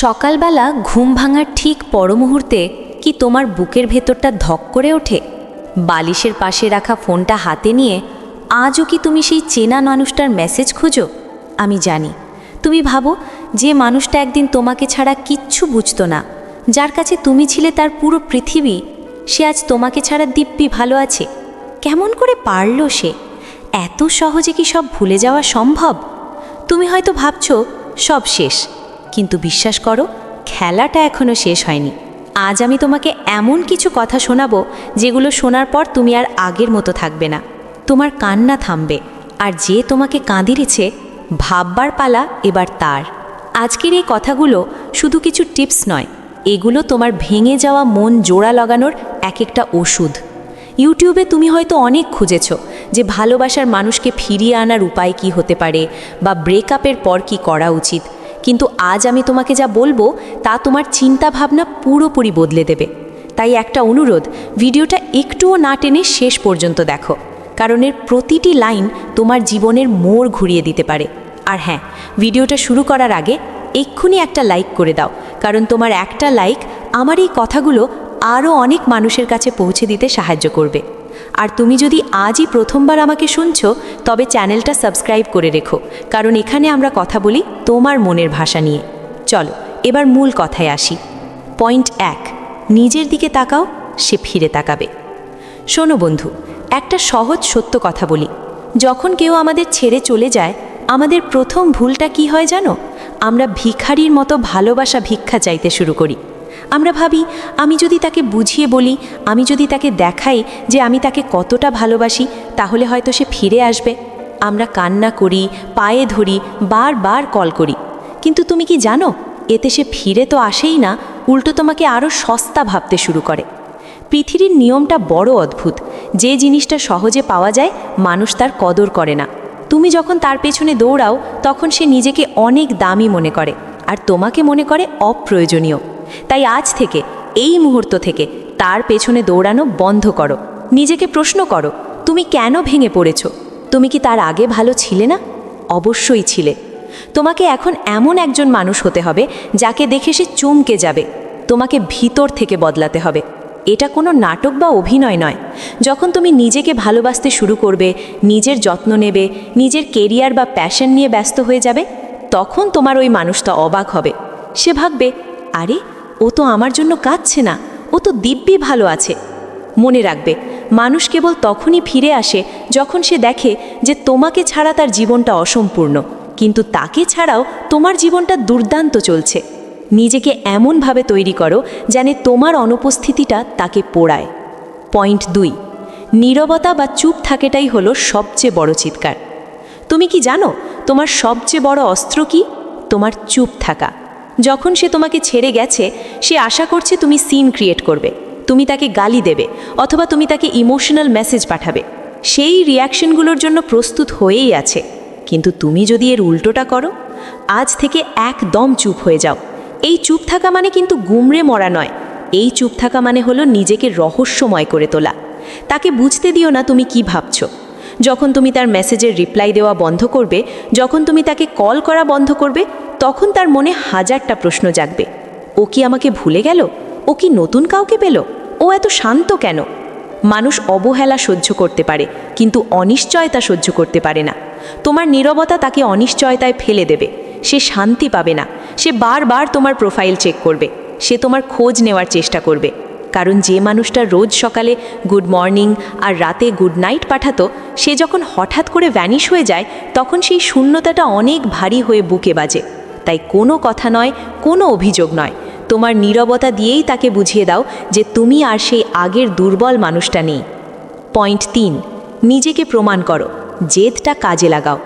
সকালবেলা ঘুম ভাঙার ঠিক পর মুহূর্তে কি তোমার বুকের ভেতরটা ধক করে ওঠে? বালিশের পাশে রাখা ফোনটা হাতে নিয়ে আজও কি তুমি সেই চেনা মানুষটার মেসেজ খুঁজো? আমি জানি। তুমি ভাবো, যে মানুষটা একদিন তোমাকে ছাড়া কিচ্ছু বুঝতো না। যার কাছে তুমি ছিলে তার পুরো পৃথিবী, সে আজ তোমাকে ছাড়া দিব্যি ভালো আছে। কেমন করে পারল সে? এত সহজে কি সব ভুলে যাওয়া সম্ভব? তুমি হয়তো ভাবছ, সব শেষ। কিন্তু বিশ্বাস করো, খেলাটা এখনও শেষ হয়নি। আজ আমি তোমাকে এমন কিছু কথা শোনাবো, যেগুলো শোনার পর তুমি আর আগের মতো থাকবে না। তোমার কান্না থামবে, আর যে তোমাকে কাঁদিরেছে ভাববার পালা এবার তার। আজকের এই কথাগুলো শুধু কিছু টিপস নয়, এগুলো তোমার ভেঙে যাওয়া মন জোড়া লাগানোর এক একটা ওষুধ। ইউটিউবে তুমি হয়তো অনেক খুঁজেছ যে ভালোবাসার মানুষকে ফিরিয়ে আনার উপায় কি হতে পারে বা ব্রেকআপের পর কি করা উচিত। কিন্তু আজ আমি তোমাকে যা বলব, তা তোমার চিন্তা ভাবনা পুরোপুরি বদলে দেবে। তাই একটা অনুরোধ, ভিডিওটা একটুও না টেনে শেষ পর্যন্ত দেখো, কারণ এর প্রতিটি লাইন তোমার জীবনের মোড় ঘুরিয়ে দিতে পারে। আর হ্যাঁ ভিডিওটা শুরু করার আগে এক্ষুনি একটা লাইক করে দাও, কারণ তোমার একটা লাইক আমার এই কথাগুলো আরও অনেক মানুষের কাছে পৌঁছে দিতে সাহায্য করবে। আর তুমি যদি আজই প্রথমবার আমাকে শুনছো, তবে চ্যানেলটা সাবস্ক্রাইব করে রেখো, কারণ এখানে আমরা কথা বলি তোমার মনের ভাষা নিয়ে। চলো, এবার মূল কথায় আসি। পয়েন্ট এক, নিজের দিকে তাকাও, সে ফিরে তাকাবে। শোনো বন্ধু, একটা সহজ সত্য কথা বলি। যখন কেউ আমাদের ছেড়ে চলে যায়, আমাদের প্রথম ভুলটা কি হয় জানো? আমরা ভিখারির মতো ভালোবাসা ভিক্ষা চাইতে শুরু করি। আমরা ভাবি, আমি যদি তাকে বুঝিয়ে বলি, আমি যদি তাকে দেখাই যে আমি তাকে কতটা ভালোবাসি, তাহলে হয়তো সে ফিরে আসবে। আমরা কান্না করি, পায়ে ধরি, বারবার কল করি। কিন্তু তুমি কি জানো, এতে সে ফিরে তো আসেই না, উল্টো তোমাকে আরও সস্তা ভাবতে শুরু করে। পৃথিবীর নিয়মটা বড় অদ্ভুত। যে জিনিসটা সহজে পাওয়া যায়, মানুষ তার কদর করে না। তুমি যখন তার পেছনে দৌড়াও, তখন সে নিজেকে অনেক দামি মনে করে, আর তোমাকে মনে করে অপ্রয়োজনীয়। তাই আজ থেকে, এই মুহূর্ত থেকে তার পেছনে দৌড়ানো বন্ধ করো। নিজেকে প্রশ্ন করো, তুমি কেন ভেঙে পড়েছ? তুমি কি তার আগে ভালো ছিলে না? অবশ্যই ছিলে। তোমাকে এখন এমন একজন মানুষ হতে হবে, যাকে দেখে সে চমকে যাবে। তোমাকে ভিতর থেকে বদলাতে হবে। এটা কোনো নাটক বা অভিনয় নয়। যখন তুমি নিজেকে ভালোবাসতে শুরু করবে, নিজের যত্ন নেবে, নিজের কেরিয়ার বা প্যাশন নিয়ে ব্যস্ত হয়ে যাবে, তখন তোমার ওই মানুষটা অবাক হবে। সে ভাববে, আরে ও তো আমার জন্য কাঁদছে না, ও তো দিব্যি ভালো আছে। মনে রাখবে, মানুষ কেবল তখনই ফিরে আসে যখন সে দেখে যে তোমাকে ছাড়া তার জীবনটা অসম্পূর্ণ, কিন্তু তাকে ছাড়াও তোমার জীবনটা দুর্দান্ত চলছে। নিজেকে এমনভাবে তৈরি করো যেন তোমার অনুপস্থিতিটা তাকে পোড়ায়। পয়েন্ট দুই, নীরবতা বা চুপ থাকেটাই হলো সবচেয়ে বড় চিৎকার। তুমি কি জানো, তোমার সবচেয়ে বড় অস্ত্র কি? তোমার চুপ থাকা। যখন সে তোমাকে ছেড়ে গেছে, সে আশা করছে তুমি সিন ক্রিয়েট করবে। তুমি তাকে গালি দেবে, অথবা তুমি তাকে ইমোশনাল মেসেজ পাঠাবে। সেই রিয়াকশনগুলোর জন্য প্রস্তুত হয়েই আছে। কিন্তু তুমি যদি এর উল্টোটা করো, আজ থেকে একদম চুপ হয়ে যাও। এই চুপ থাকা মানে কিন্তু গুমড়ে মরা নয়। এই চুপ থাকা মানে হলো নিজেকে রহস্যময় করে তোলা। তাকে বুঝতে দিও না তুমি কি ভাবছ। যখন তুমি তার মেসেজের রিপ্লাই দেওয়া বন্ধ করবে, যখন তুমি তাকে কল করা বন্ধ করবে, তখন তার মনে হাজারটা প্রশ্ন জাগবে। ও কি আমাকে ভুলে গেল? ও কি নতুন কাউকে পেল? ও এত শান্ত কেন? মানুষ অবহেলা সহ্য করতে পারে, কিন্তু অনিশ্চয়তা সহ্য করতে পারে না। তোমার নীরবতা তাকে অনিশ্চয়তায় ফেলে দেবে। সে শান্তি পাবে না। সে বারবার তোমার প্রোফাইল চেক করবে। সে তোমার খোঁজ নেওয়ার চেষ্টা করবে। কারণ যে মানুষটা রোজ সকালে গুড মর্নিং আর রাতে গুড নাইট পাঠাতো, সে যখন হঠাৎ করে ভ্যানিশ হয়ে যায়, তখন সেই শূন্যতাটা অনেক ভারী হয়ে বুকে বাজে। তাই কোনো কথা নয়, কোনো অভিযোগ নয়। তোমার নীরবতা দিয়েই তাকে বুঝিয়ে দাও যে তুমি আর সেই আগের দুর্বল মানুষটা নেই। পয়েন্ট তিন, নিজেকে প্রমাণ করো, জেদটা কাজে লাগাও।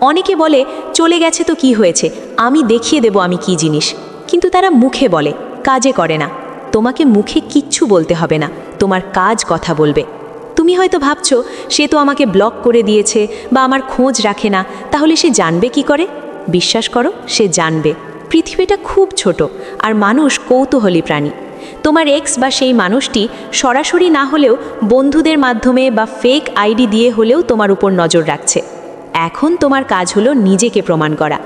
অনেকে বলে, চলে গেছে তো কি হয়েছে? আমি দেখিয়ে দেব আমি কি জিনিস। কিন্তু তারা মুখে বলে, কাজে করে না। তোমাকে মুখে কিচ্ছু বলতে হবে না, তোমার কাজ কথা বলবে। তুমি হয়তো ভাবছ, সে তো আমাকে ব্লক করে দিয়েছে বা আমার খোঁজ রাখে না, তাহলে সে জানবে কি করে? বিশ্বাস করো, সে জানবে। পৃথিবীটা খুব ছোট আর মানুষ কৌতূহলী প্রাণী। তোমার এক্স বা সেই মানুষটি সরাসরি না হলেও বন্ধুদের মাধ্যমে বা ফেক আইডি দিয়ে হলেও তোমার উপর নজর রাখছে। এখন তোমার কাজ হলো নিজেকে প্রমাণ করা।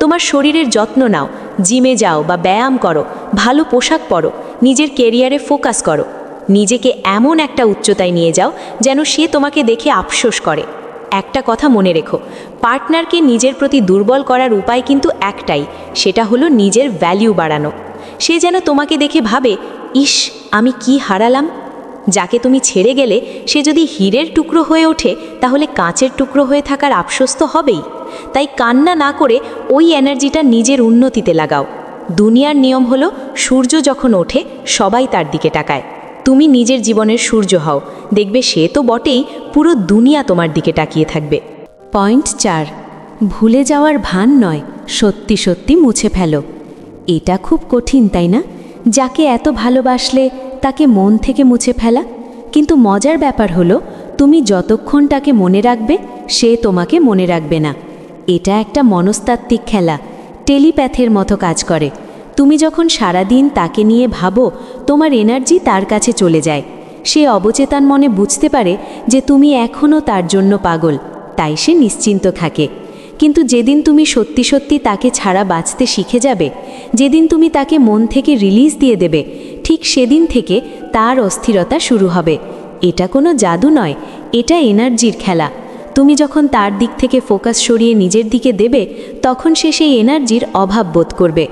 তোমার শরীরের যত্ন নাও জিমে যাও বা ব্যায়াম করো, ভালো পোশাক পরো নিজের কেরিয়ারে ফোকাস করো। নিজেকে এমন একটা উচ্চতায় নিয়ে যাও যেন সে তোমাকে দেখে আফসোস করে। একটা কথা মনে রেখো, পার্টনারকে নিজের প্রতি দুর্বল করার উপায় কিন্তু একটাই, সেটা হলো নিজের ভ্যালিউ বাড়ানো। সে যেন তোমাকে দেখে ভাবে, ইস, আমি কি হারালাম? যাকে তুমি ছেড়ে গেলে, সে যদি হীরের টুকরো হয়ে ওঠে, তাহলে কাঁচের টুকরো হয়ে থাকার আফসোস তো হবেই। তাই কান্না না করে ওই এনার্জিটা নিজের উন্নতিতে লাগাও। দুনিয়ার নিয়ম হলো, সূর্য যখন ওঠে, সবাই তার দিকে তাকায়। তুমি নিজের জীবনের সূর্য হও। দেখবে সে তো বটেই পুরো দুনিয়া তোমার দিকে তাকিয়ে থাকবে। পয়েন্ট চার, ভুলে যাওয়ার ভান নয়, সত্যি সত্যি মুছে ফেলো। এটা খুব কঠিন, তাই না? যাকে এত ভালোবাসলে তাকে মন থেকে মুছে ফেলা। কিন্তু মজার ব্যাপার হলো, তুমি যতক্ষণ তাকে মনে রাখবে, সে তোমাকে মনে রাখবে না। এটা একটা মনস্তাত্ত্বিক খেলা। টেলিপ্যাথের মতো কাজ করে। তুমি যখন সারাদিন তাকে নিয়ে ভাবো, তোমার এনার্জি তার কাছে চলে যায়। সে অবচেতন মনে বুঝতে পারে যে তুমি এখনও তার জন্য পাগল, তাই সে নিশ্চিন্ত থাকে। কিন্তু যেদিন তুমি সত্যি সত্যি তাকে ছাড়া বাঁচতে শিখে যাবে, যেদিন তুমি তাকে মন থেকে রিলিজ দিয়ে দেবে, ঠিক সেদিন থেকে তার অস্থিরতা শুরু হবে। এটা কোনো জাদু নয়, এটা এনার্জির খেলা। তুমি যখন তার দিক থেকে ফোকাস সরিয়ে নিজের দিকে দেবে, তখন সে সেই এনার্জির অভাব বোধ করবে।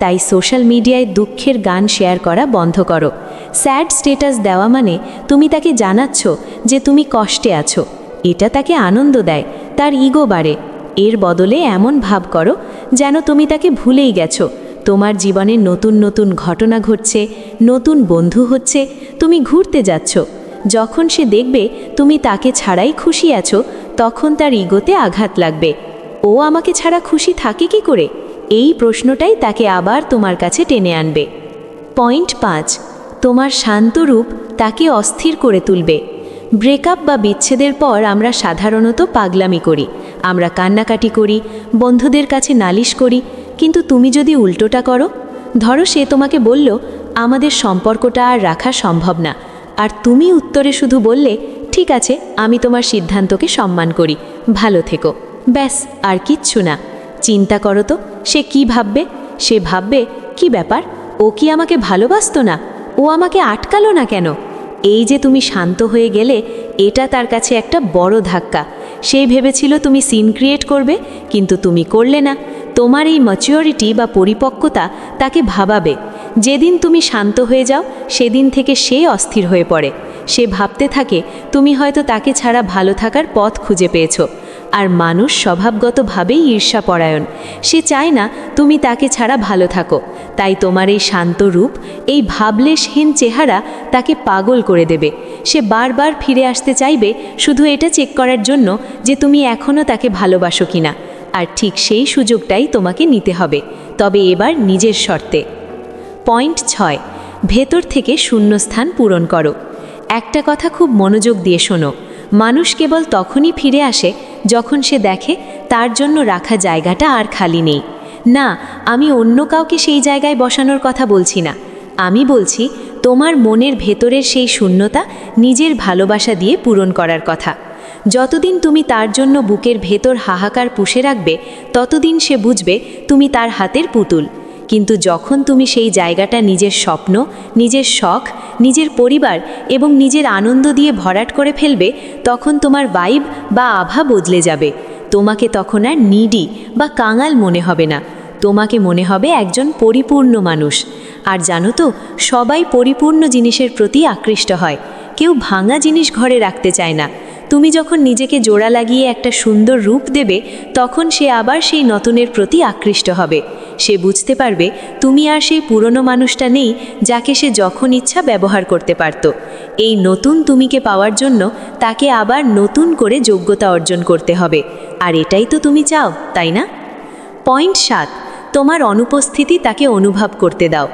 তাই সোশ্যাল মিডিয়ায় দুঃখের গান শেয়ার করা বন্ধ করো। স্যাড স্টেটাস দেওয়া মানে তুমি তাকে জানাচ্ছ যে তুমি কষ্টে আছো। এটা তাকে আনন্দ দেয়, তার ইগো বাড়ে। এর বদলে এমন ভাব করো যেন তুমি তাকে ভুলেই গেছো। তোমার জীবনে নতুন নতুন ঘটনা ঘটছে, নতুন বন্ধু হচ্ছে, তুমি ঘুরতে যাচ্ছ। যখন সে দেখবে তুমি তাকে ছাড়াই খুশি আছো, তখন তার ইগোতে আঘাত লাগবে। ও আমাকে ছাড়া খুশি থাকে কি করে? এই প্রশ্নটাই তাকে আবার তোমার কাছে টেনে আনবে। পয়েন্ট পাঁচ, তোমার শান্ত রূপ তাকে অস্থির করে তুলবে। ব্রেকআপ বা বিচ্ছেদের পর আমরা সাধারণত পাগলামি করি। আমরা কান্নাকাটি করি, বন্ধুদের কাছে নালিশ করি, কিন্তু তুমি যদি উল্টোটা করো, ধরো সে তোমাকে বলল, আমাদের সম্পর্কটা আর রাখা সম্ভব না। আর তুমি উত্তরে শুধু বললে, ঠিক আছে, আমি তোমার সিদ্ধান্তকে সম্মান করি। ভালো থেকো। ব্যাস, আর কিচ্ছু না। চিন্তা করো তো, সে কি ভাববে? সে ভাববে, কি ব্যাপার? ও কি আমাকে ভালোবাসতো না? ও আমাকে আটকালো না কেন? এই যে তুমি শান্ত হয়ে গেলে, এটা তার কাছে একটা বড় ধাক্কা। সে ভেবেছিল তুমি সিন ক্রিয়েট করবে, কিন্তু তুমি করলে না। তোমার এই ম্যাচিওরিটি বা পরিপক্কতা তাকে ভাবাবে। যেদিন তুমি শান্ত হয়ে যাও, সেদিন থেকে সে অস্থির হয়ে পড়ে। সে ভাবতে থাকে, তুমি হয়তো তাকে ছাড়া ভালো থাকার পথ খুঁজে পেয়েছ। আর মানুষ স্বভাবগতভাবেই ঈর্ষাপরায়ণ। সে চায় না, তুমি তাকে ছাড়া ভালো থাকো। তাই তোমার এই শান্ত রূপ, এই ভাবলেশহীন চেহারা তাকে পাগল করে দেবে। সে বারবার ফিরে আসতে চাইবে, শুধু এটা চেক করার জন্য যে তুমি এখনও তাকে ভালোবাসো কিনা। আর ঠিক সেই সুযোগটাই তোমাকে নিতে হবে। তবে এবার নিজের শর্তে। পয়েন্ট ছয়, ভেতর থেকে শূন্যস্থান পূরণ করো। একটা কথা খুব মনোযোগ দিয়ে শোনো। মানুষ কেবল তখনই ফিরে আসে যখন সে দেখে তার জন্য রাখা জায়গাটা আর খালি নেই। না, আমি অন্য কাউকে সেই জায়গায় বসানোর কথা বলছি না। আমি বলছি, তোমার মনের ভেতরের সেই শূন্যতা নিজের ভালোবাসা দিয়ে পূরণ করার কথা। যতদিন তুমি তার জন্য বুকের ভেতর হাহাকার পুষে রাখবে, ততদিন সে বুঝবে তুমি তার হাতের পুতুল। কিন্তু যখন তুমি সেই জায়গাটা নিজের স্বপ্ন, নিজের শখ, নিজের পরিবার এবং নিজের আনন্দ দিয়ে ভরাট করে ফেলবে, তখন তোমার ভাইব বা আভা বদলে যাবে। তোমাকে তখন আর নিডি বা কাঙাল মনে হবে না। তোমাকে মনে হবে একজন পরিপূর্ণ মানুষ। আর জানো তো, সবাই পরিপূর্ণ জিনিসের প্রতি আকৃষ্ট হয়। কেউ ভাঙা জিনিস ঘরে রাখতে চায় না। তুমি যখন নিজেকে জোড়া লাগিয়ে একটা সুন্দর রূপ দেবে, তখন সে আবার সেই নতুনের প্রতি আকৃষ্ট হবে। সে বুঝতে পারবে, তুমি আর সেই পুরনো মানুষটা নেই, যাকে সে যখন ইচ্ছা ব্যবহার করতে পারত। এই নতুন তুমিকে পাওয়ার জন্য তাকে আবার নতুন করে যোগ্যতা অর্জন করতে হবে। আর এটাই তো তুমি চাও, তাই না? পয়েন্ট সাত, তোমার অনুপস্থিতি তাকে অনুভব করতে দাও।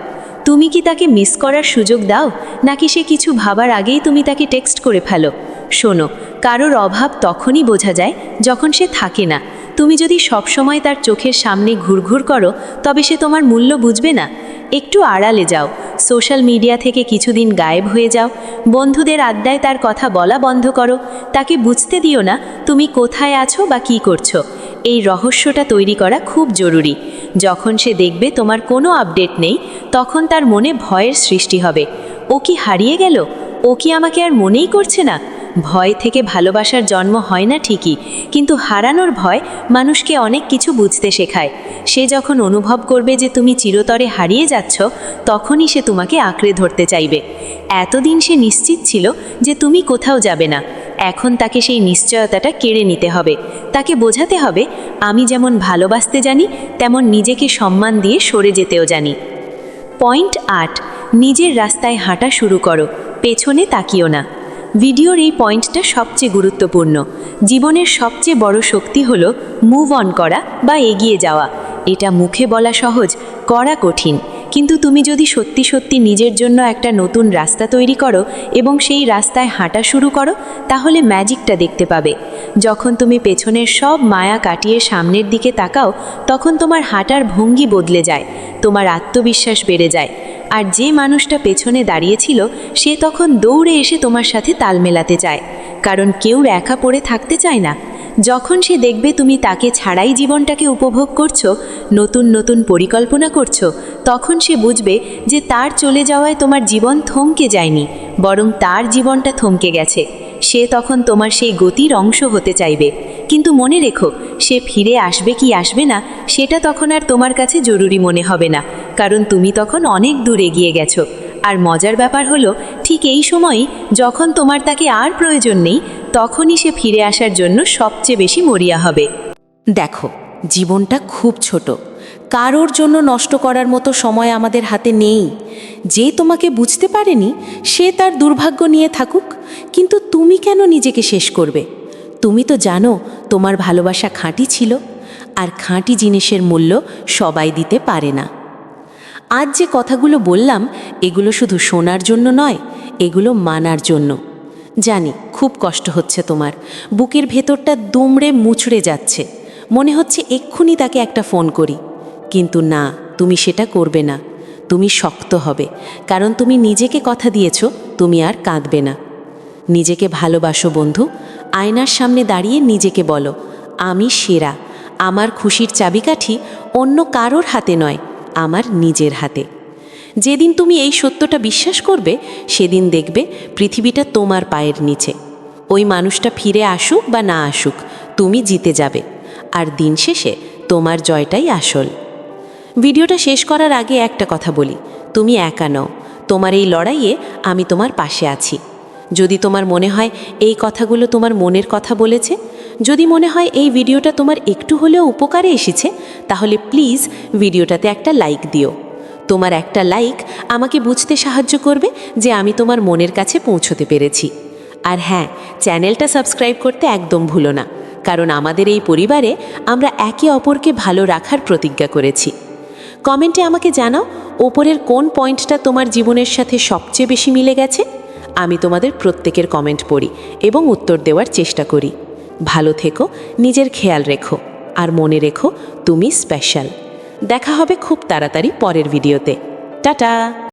তুমি কি তাকে মিস করার সুযোগ দাও? নাকি সে কিছু ভাবার আগেই তুমি তাকে টেক্সট করে ফেলো? শোনো, কারোর অভাব তখনই বোঝা যায় যখন সে থাকে না। তুমি যদি সবসময় তার চোখের সামনে ঘুরঘুর করো, তবে সে তোমার মূল্য বুঝবে না। একটু আড়ালে যাও। সোশ্যাল মিডিয়া থেকে কিছুদিন গায়েব হয়ে যাও। বন্ধুদের আড্ডায় তার কথা বলা বন্ধ করো। তাকে বুঝতে দিও না তুমি কোথায় আছো বা কি করছ। এই রহস্যটা তৈরি করা খুব জরুরি। যখন সে দেখবে তোমার কোনো আপডেট নেই, তখন তার মনে ভয়ের সৃষ্টি হবে। ও কি হারিয়ে গেল? ও কি আমাকে আর মনেই করছে না? ভয় থেকে ভালোবাসার জন্ম হয় না ঠিকই, কিন্তু হারানোর ভয় মানুষকে অনেক কিছু বুঝতে শেখায়। সে যখন অনুভব করবে যে তুমি চিরতরে হারিয়ে যাচ্ছ, তখনই সে তোমাকে আঁকড়ে ধরতে চাইবে। এতদিন সে নিশ্চিত ছিল যে তুমি কোথাও যাবে না। এখন তাকে সেই নিশ্চয়তাটা কেড়ে নিতে হবে। তাকে বোঝাতে হবে, আমি যেমন ভালোবাসতে জানি, তেমন নিজেকে সম্মান দিয়ে সরে যেতেও জানি। পয়েন্ট আট, নিজের রাস্তায় হাঁটা শুরু করো, পেছনে তাকিও না। ভিডিওর এই পয়েন্টটা সবচেয়ে গুরুত্বপূর্ণ। জীবনের সবচেয়ে বড় শক্তি হলো মুভ অন করা বা এগিয়ে যাওয়া। এটা মুখে বলা সহজ, করা কঠিন। কিন্তু তুমি যদি সত্যি সত্যি নিজের জন্য একটা নতুন রাস্তা তৈরি করো এবং সেই রাস্তায় হাঁটা শুরু করো, তাহলে ম্যাজিকটা দেখতে পাবে। যখন তুমি পেছনের সব মায়া কাটিয়ে সামনের দিকে তাকাও, তখন তোমার হাঁটার ভঙ্গি বদলে যায়, তোমার আত্মবিশ্বাস বেড়ে যায়। আর যে মানুষটা পেছনে দাঁড়িয়েছিল, সে তখন দৌড়ে এসে তোমার সাথে তাল মেলাতে চায় কারণ কেউ একা পড়ে থাকতে চায় না। যখন সে দেখবে তুমি তাকে ছাড়াই জীবনটাকে উপভোগ করছ, নতুন নতুন পরিকল্পনা করছ, তখন সে বুঝবে যে তার চলে যাওয়ায় তোমার জীবন থমকে যায়নি, বরং তার জীবনটা থমকে গেছে। সে তখন তোমার সেই গতির অংশ হতে চাইবে। কিন্তু মনে রেখো, সে ফিরে আসবে কি আসবে না, সেটা তখন আর তোমার কাছে জরুরি মনে হবে না। কারণ তুমি তখন অনেক দূর এগিয়ে গেছো। আর মজার ব্যাপার হলো, ঠিক এই সময়ই যখন তোমার তাকে আর প্রয়োজন নেই, তখনই সে ফিরে আসার জন্য সবচেয়ে বেশি মরিয়া হবে। দেখো, জীবনটা খুব ছোট। কারোর জন্য নষ্ট করার মতো সময় আমাদের হাতে নেই। যে তোমাকে বুঝতে পারেনি, সে তার দুর্ভাগ্য নিয়ে থাকুক, কিন্তু তুমি কেন নিজেকে শেষ করবে? তুমি তো জানো, তোমার ভালোবাসা খাঁটি ছিল, আর খাঁটি জিনিসের মূল্য সবাই দিতে পারে না। আজ যে কথাগুলো বললাম, এগুলো শুধু শোনার জন্য নয়, এগুলো মানার জন্য। জানি, খুব কষ্ট হচ্ছে তোমার। বুকের ভেতরটা দুমড়ে মুচড়ে যাচ্ছে। মনে হচ্ছে এক্ষুনি তাকে একটা ফোন করি। কিন্তু না, তুমি সেটা করবে না। তুমি শক্ত হবে। কারণ তুমি নিজেকে কথা দিয়েছ, তুমি আর কাঁদবে না। নিজেকে ভালোবাসো বন্ধু। আয়নার সামনে দাঁড়িয়ে নিজেকে বলো, আমি সেরা। আমার খুশির চাবিকাঠি অন্য কারোর হাতে নয়। আমার নিজের হাতে। যেদিন তুমি এই সত্যটা বিশ্বাস করবে, সেদিন দেখবে পৃথিবীটা তোমার পায়ের নিচে। ওই মানুষটা ফিরে আসুক বা না আসুক, তুমি জিতে যাবে। আর দিন শেষে তোমার জয়টাই আসল। ভিডিওটা শেষ করার আগে একটা কথা বলি। তুমি একা নও। তোমার এই লড়াইয়ে আমি তোমার পাশে আছি। যদি তোমার মনে হয় এই কথাগুলো তোমার মনের কথা বলেছে যদি মনে হয় এই ভিডিওটা তোমার একটু হলেও উপকারে এসেছে, তাহলে প্লিজ ভিডিওটাতে একটা লাইক দিও। তোমার একটা লাইক আমাকে বুঝতে সাহায্য করবে যে আমি তোমার মনের কাছে পৌঁছতে পেরেছি। আর হ্যাঁ চ্যানেলটা সাবস্ক্রাইব করতে একদম ভুলো না, কারণ আমাদের এই পরিবারে আমরা একে অপরকে ভালো রাখার প্রতিজ্ঞা করেছি। কমেন্টে আমাকে জানাও, ওপরের কোন পয়েন্টটা তোমার জীবনের সাথে সবচেয়ে বেশি মিলে গেছে? আমি তোমাদের প্রত্যেকের কমেন্ট পড়ি এবং উত্তর দেওয়ার চেষ্টা করি। ভালো থেকো, নিজের খেয়াল রেখো, আর মনে রেখো, তুমি স্পেশাল দেখা হবে খুব তাড়াতাড়ি পরের ভিডিওতে টাটা!